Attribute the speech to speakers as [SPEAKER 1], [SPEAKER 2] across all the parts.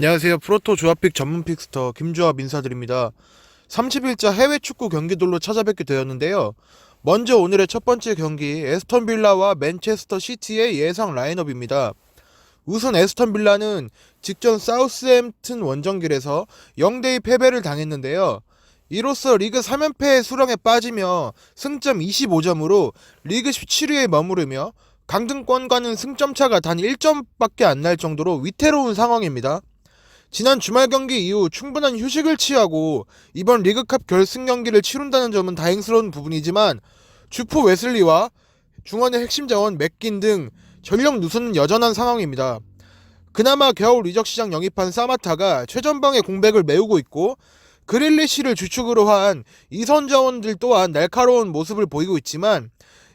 [SPEAKER 1] 안녕하세요. 프로토 조합픽 전문 픽스터 김조합 인사드립니다. 30일자 해외 축구 경기들로 찾아뵙게 되었는데요. 먼저 오늘의 첫 번째 경기 에스턴 빌라와 맨체스터 시티의 예상 라인업입니다. 우선 에스턴 빌라는 직전 사우스햄튼 원정길에서 0대2 패배를 당했는데요. 이로써 리그 3연패의 수렁에 빠지며 승점 25점으로 리그 17위에 머무르며 강등권과는 승점 차가 단 1점밖에 안 날 정도로 위태로운 상황입니다. 지난 주말 경기 이후 충분한 휴식을 취하고 이번 리그컵 결승 경기를 치룬다는 점은 다행스러운 부분이지만 주포 웨슬리와 중원의 핵심 자원 맥긴 등 전력 누수는 여전한 상황입니다. 그나마 겨울 이적 시장 영입한 사마타가 최전방의 공백을 메우고 있고 그릴리시를 주축으로 한 이선 자원들 또한 날카로운 모습을 보이고 있지만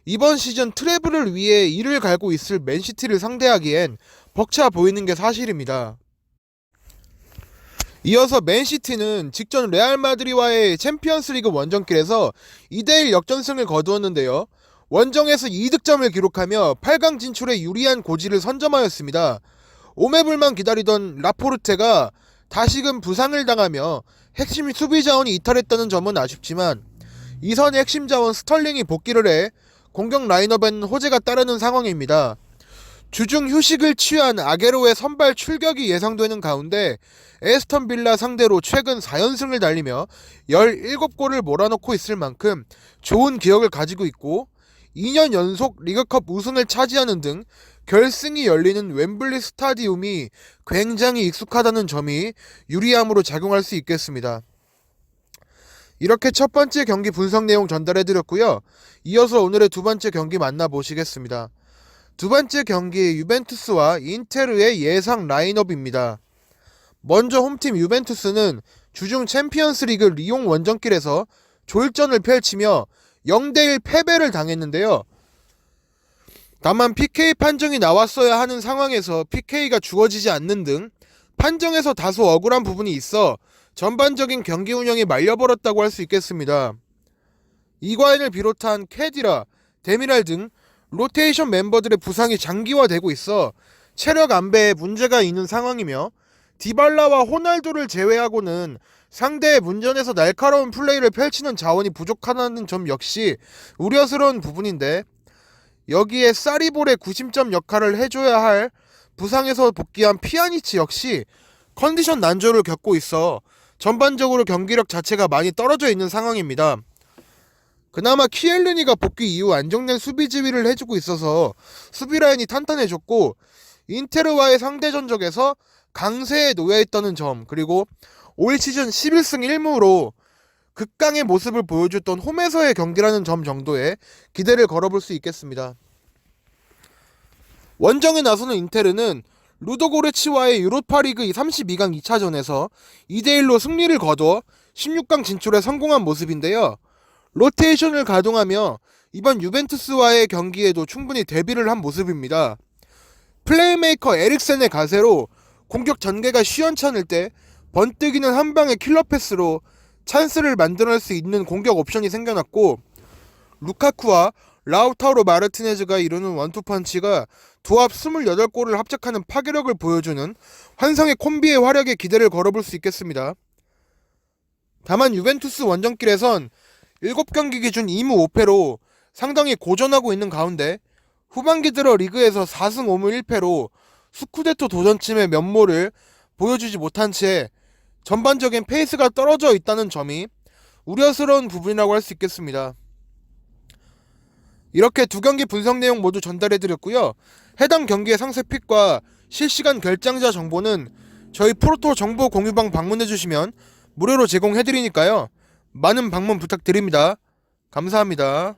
[SPEAKER 1] 이번 시즌 트래블을 위해 이를 갈고 있을 맨시티를 상대하기엔 벅차 보이는 게 사실입니다. 이어서 맨시티는 직전 레알 마드리와의 챔피언스리그 원정길에서 2대1 역전승을 거두었는데요. 원정에서 2득점을 기록하며 8강 진출에 유리한 고지를 선점하였습니다. 오매불만 기다리던 라포르테가 다시금 부상을 당하며 핵심 수비 자원이 이탈했다는 점은 아쉽지만 이선의 핵심 자원 스털링이 복귀를 해 공격 라인업엔 호재가 따르는 상황입니다. 주중 휴식을 취한 아게로의 선발 출격이 예상되는 가운데 에스턴 빌라 상대로 최근 4연승을 달리며 17골을 몰아넣고 있을 만큼 좋은 기억을 가지고 있고 2년 연속 리그컵 우승을 차지하는 등 결승이 열리는 웸블리 스타디움이 굉장히 익숙하다는 점이 유리함으로 작용할 수 있겠습니다. 이렇게 첫 번째 경기 분석 내용 전달해 드렸고요. 이어서 오늘의 두 번째 경기 만나보시겠습니다. 두 번째 경기 유벤투스와 인테르의 예상 라인업입니다. 먼저 홈팀 유벤투스는 주중 챔피언스리그 리옹 원정길에서 졸전을 펼치며 0대1 패배를 당했는데요. 다만 PK 판정이 나왔어야 하는 상황에서 PK가 주어지지 않는 등 판정에서 다소 억울한 부분이 있어 전반적인 경기 운영이 말려버렸다고 할 수 있겠습니다. 이과인을 비롯한 캐디라, 데미랄 등 로테이션 멤버들의 부상이 장기화되고 있어 체력 안배에 문제가 있는 상황이며 디발라와 호날두를 제외하고는 상대의 문전에서 날카로운 플레이를 펼치는 자원이 부족하다는 점 역시 우려스러운 부분인데 여기에 사리볼의 구심점 역할을 해줘야 할 부상에서 복귀한 피아니치 역시 컨디션 난조를 겪고 있어 전반적으로 경기력 자체가 많이 떨어져 있는 상황입니다. 그나마 키엘르니가 복귀 이후 안정된 수비 지휘를 해주고 있어서 수비 라인이 탄탄해졌고 인테르와의 상대 전적에서 강세에 놓여 있다는 점 그리고 올 시즌 11승 1무로 극강의 모습을 보여줬던 홈에서의 경기라는 점 정도의 기대를 걸어볼 수 있겠습니다. 원정에 나서는 인테르는 루도고레치와의 유로파리그 32강 2차전에서 2대1로 승리를 거둬 16강 진출에 성공한 모습인데요. 로테이션을 가동하며 이번 유벤투스와의 경기에도 충분히 데뷔를 한 모습입니다. 플레이메이커 에릭센의 가세로 공격 전개가 시원찮을 때 번뜩이는 한 방의 킬러 패스로 찬스를 만들어낼 수 있는 공격 옵션이 생겨났고 루카쿠와 라우타우로 마르티네즈가 이루는 원투펀치가 두합 28골을 합작하는 파괴력을 보여주는 환상의 콤비의 활약에 기대를 걸어볼 수 있겠습니다. 다만 유벤투스 원정길에선 7경기 기준 2무 5패로 상당히 고전하고 있는 가운데 후반기 들어 리그에서 4승 5무 1패로 스쿠데토 도전침의 면모를 보여주지 못한 채 전반적인 페이스가 떨어져 있다는 점이 우려스러운 부분이라고 할 수 있겠습니다. 이렇게 두 경기 분석 내용 모두 전달해 드렸고요. 해당 경기의 상세 픽과 실시간 결장자 정보는 저희 프로토 정보 공유방 방문해 주시면 무료로 제공해 드리니까요. 많은 방문 부탁드립니다. 감사합니다.